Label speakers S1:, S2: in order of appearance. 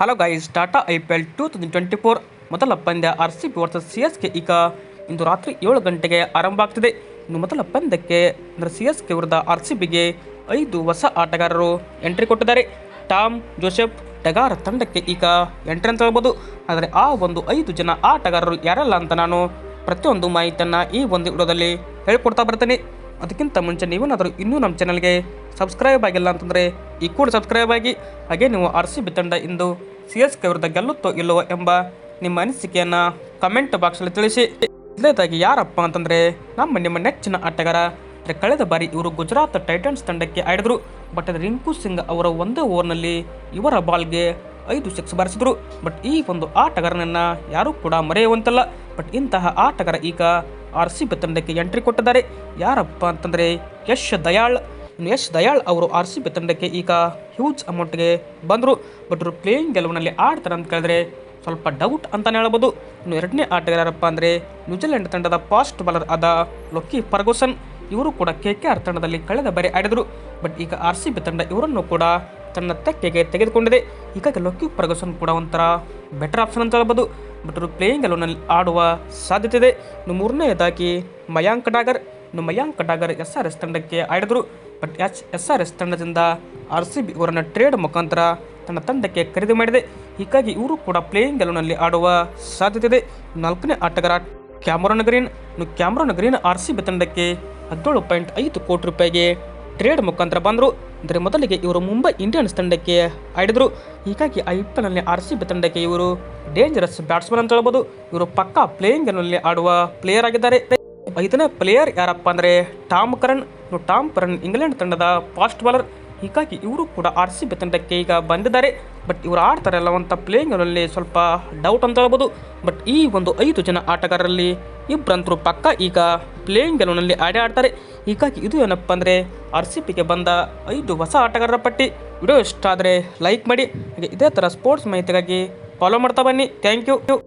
S1: Hello guys Tata I P L two thousand twenty four ಮೊದಲ ಪಂದ್ಯ R C B versus C S K ಈಗ ಇಂದು ರಾತ್ರಿ ಏಳು ಗಂಟೆಗೆ ಆರಂಭ ಆಗ್ತಿದೆ. ಇನ್ನು ಮೊದಲ ಪಂದ್ಯಕ್ಕೆ ಅಂದರೆ ಸಿ ಎಸ್ ಕೆ ವಿರುದ್ಧ ಆರ್ ಸಿ ಬಿಗೆ ಐದು ಹೊಸ ಆಟಗಾರರು ಎಂಟ್ರಿ ಕೊಟ್ಟಿದ್ದಾರೆ. ಟಾಮ್ ಜೋಸೆಫ್ ಟಗಾರ್ ತಂಡಕ್ಕೆ ಈಗ ಎಂಟ್ರಿ ಅಂತ ಹೇಳ್ಬೋದು. ಆದರೆ ಆ ಒಂದು ಐದು ಜನ ಆಟಗಾರರು ಯಾರಲ್ಲ ಅಂತ ನಾನು ಪ್ರತಿಯೊಂದು ಮಾಹಿತಿಯನ್ನು ಈ ಒಂದು ವಿಡಿಯೋದಲ್ಲಿ ಹೇಳ್ಕೊಡ್ತಾ ಬರ್ತೇನೆ. ಅದಕ್ಕಿಂತ ಮುಂಚೆ ನೀವೇನಾದರೂ ಇನ್ನೂ ನಮ್ಮ ಚಾನಲ್ಗೆ ಸಬ್ಸ್ಕ್ರೈಬ್ ಆಗಿಲ್ಲ ಅಂತಂದರೆ ಈ ಕೂಡ ಸಬ್ಸ್ಕ್ರೈಬ್ ಆಗಿ, ಹಾಗೆ ನೀವು ಆರ್ ಸಿ ಬಿ ತಂಡ ಇಂದು ಸಿ ಎಸ್ ಕೆ ವಿರುದ್ಧ ಗೆಲ್ಲುತ್ತೋ ಇಲ್ಲವೋ ಎಂಬ ನಿಮ್ಮ ಅನಿಸಿಕೆಯನ್ನು ಕಮೆಂಟ್ ಬಾಕ್ಸಲ್ಲಿ ತಿಳಿಸಿ. ಮೊದಲನೇದಾಗಿ ಯಾರಪ್ಪ ಅಂತಂದರೆ, ನಮ್ಮ ನಿಮ್ಮ ನೆಚ್ಚಿನ ಆಟಗಾರ. ಅಂದರೆ ಕಳೆದ ಬಾರಿ ಇವರು ಗುಜರಾತ್ ಟೈಟನ್ಸ್ ತಂಡಕ್ಕೆ ಆಡಿದರು. ಬಟ್ ರಿಂಕು ಸಿಂಗ್ ಅವರ ಒಂದೇ ಓವರ್ನಲ್ಲಿ ಇವರ ಬಾಲ್ಗೆ ಐದು ಸಿಕ್ಸ್ ಬಾರಿಸಿದರು. ಬಟ್ ಈ ಒಂದು ಆಟಗಾರನನ್ನು ಯಾರೂ ಕೂಡ ಮರೆಯುವಂತಲ್ಲ. ಬಟ್ ಇಂತಹ ಆಟಗಾರ ಈಗ ಆರ್ ಸಿ ಬಿ ತಂಡಕ್ಕೆ ಎಂಟ್ರಿ ಕೊಟ್ಟಿದ್ದಾರೆ. ಯಾರಪ್ಪ ಅಂತಂದರೆ, ಯಶ್ ದಯಾಳ್. ಯಶ್ ದಯಾಳ್ ಅವರು ಆರ್ ಸಿ ಬಿ ತಂಡಕ್ಕೆ ಈಗ ಹ್ಯೂಜ್ ಅಮೌಂಟ್ಗೆ ಬಂದರು. ಬಟ್ ಇವರು ಪ್ಲೇಯಿಂಗ್ ಗೆಲುವಿನಲ್ಲಿ ಆಡ್ತಾರೆ ಅಂತ ಕೇಳಿದ್ರೆ ಸ್ವಲ್ಪ ಡೌಟ್ ಅಂತಲೇ ಹೇಳ್ಬೋದು. ಇನ್ನು ಎರಡನೇ ಆಟಗಾರರಪ್ಪ ಅಂದರೆ ನ್ಯೂಜಿಲೆಂಡ್ ತಂಡದ ಫಾಸ್ಟ್ ಬಾಲರ್ ಆದ ಲೊಕ್ಕಿ ಫರ್ಗೂಸನ್. ಇವರು ಕೂಡ ಕೆ ಕೆ ಆರ್ ತಂಡದಲ್ಲಿ ಕಳೆದ ಬಾರಿ ಆಡಿದರು. ಬಟ್ ಈಗ ಆರ್ ಸಿ ಬಿ ತಂಡ ಇವರನ್ನು ಕೂಡ ತನ್ನ ತೆಕ್ಕೆಗೆ ತೆಗೆದುಕೊಂಡಿದೆ. ಹೀಗಾಗಿ ಲೊಕ್ಕಿ ಫರ್ಗೂಸನ್ ಕೂಡ ಒಂಥರ ಬೆಟರ್ ಆಪ್ಷನ್ ಅಂತ ಹೇಳ್ಬೋದು. ಬಟ್ ಇವರು ಪ್ಲೇಯಿಂಗ್ ಗೆಲುವಿನಲ್ಲಿ ಆಡುವ ಸಾಧ್ಯತೆ ಇದೆ. ಇನ್ನು ಮೂರನೇದಾಗಿ ಮಯಾಂಕ್ ಡಾಗರ್. ಇನ್ನು Mayank Dagar S R S ತಂಡಕ್ಕೆ ಆಡಿದರು. But H S R S ತಂಡದಿಂದ ಆರ್ ಸಿ ಬಿ ಇವರನ್ನು ಟ್ರೇಡ್ ಮುಖಾಂತರ ತನ್ನ ತಂಡಕ್ಕೆ ಖರೀದಿ ಮಾಡಿದೆ. ಹೀಗಾಗಿ ಇವರು ಕೂಡ ಪ್ಲೇಯಿಂಗ್ ಎಲೆವನಲ್ಲಿ ಆಡುವ ಸಾಧ್ಯತೆ ಇದೆ ನಾಲ್ಕನೇ ಆಟಗಾರ Cameron Green. Cameron Green R C B ತಂಡಕ್ಕೆ ಹದಿನೇಳು ಪಾಯಿಂಟ್ ಐದು ಕೋಟಿ ರೂಪಾಯಿಗೆ ಟ್ರೇಡ್ ಮುಖಾಂತರ ಬಂದರು. ಅಂದರೆ ಮೊದಲಿಗೆ ಇವರು ಮುಂಬೈ ಇಂಡಿಯನ್ಸ್ ತಂಡಕ್ಕೆ ಆಡಿದರು. ಹೀಗಾಗಿ ಐ ಪಿ ಎಲ್ನಲ್ಲಿ ಆರ್ ಸಿ ಬಿ ತಂಡಕ್ಕೆ ಇವರು ಡೇಂಜರಸ್ ಬ್ಯಾಟ್ಸ್ಮನ್ ಅಂತ ಹೇಳ್ಬೋದು. ಇವರು ಪಕ್ಕಾ ಪ್ಲೇಯಿಂಗ್ ಆಡುವ ಪ್ಲೇಯರ್ ಆಗಿದ್ದಾರೆ. ಐದನೇ ಪ್ಲೇಯರ್ ಯಾರಪ್ಪ ಅಂದರೆ Tom Curran Tom Curran England ತಂಡದ ಫಾಸ್ಟ್ ಬಾಲರ್. ಹೀಗಾಗಿ ಇವರು ಕೂಡ ಆರ್ ಸಿ ಬಿ ತಂಡಕ್ಕೆ ಈಗ ಬಂದಿದ್ದಾರೆ. ಬಟ್ ಇವರು ಆಡ್ತಾರಲ್ಲ ಅಂತ ಪ್ಲೇಯಿಂಗ್ನಲ್ಲಿ ಸ್ವಲ್ಪ ಡೌಟ್ ಅಂತ ಹೇಳ್ಬೋದು. ಬಟ್ ಈ ಒಂದು ಐದು ಜನ ಆಟಗಾರರಲ್ಲಿ ಇಬ್ಬರಂತರೂ ಪಕ್ಕ ಈಗ ಪ್ಲೇಯಿಂಗ್ ಗೆಲುವಿನಲ್ಲಿ ಆಡೇ ಆಡ್ತಾರೆ. ಹೀಗಾಗಿ ಇದು ಏನಪ್ಪ ಅಂದರೆ ಆರ್ ಸಿ ಪಿಗೆ ಬಂದ ಐದು ಹೊಸ ಆಟಗಾರರ ಪಟ್ಟಿ. ವಿಡಿಯೋ ಇಷ್ಟ ಆದರೆ ಲೈಕ್ ಮಾಡಿ. ಹಾಗೆ ಇದೇ ಥರ ಸ್ಪೋರ್ಟ್ಸ್ ಮಾಹಿತಿಗಾಗಿ ಫಾಲೋ ಮಾಡ್ತಾ ಬನ್ನಿ. Thank you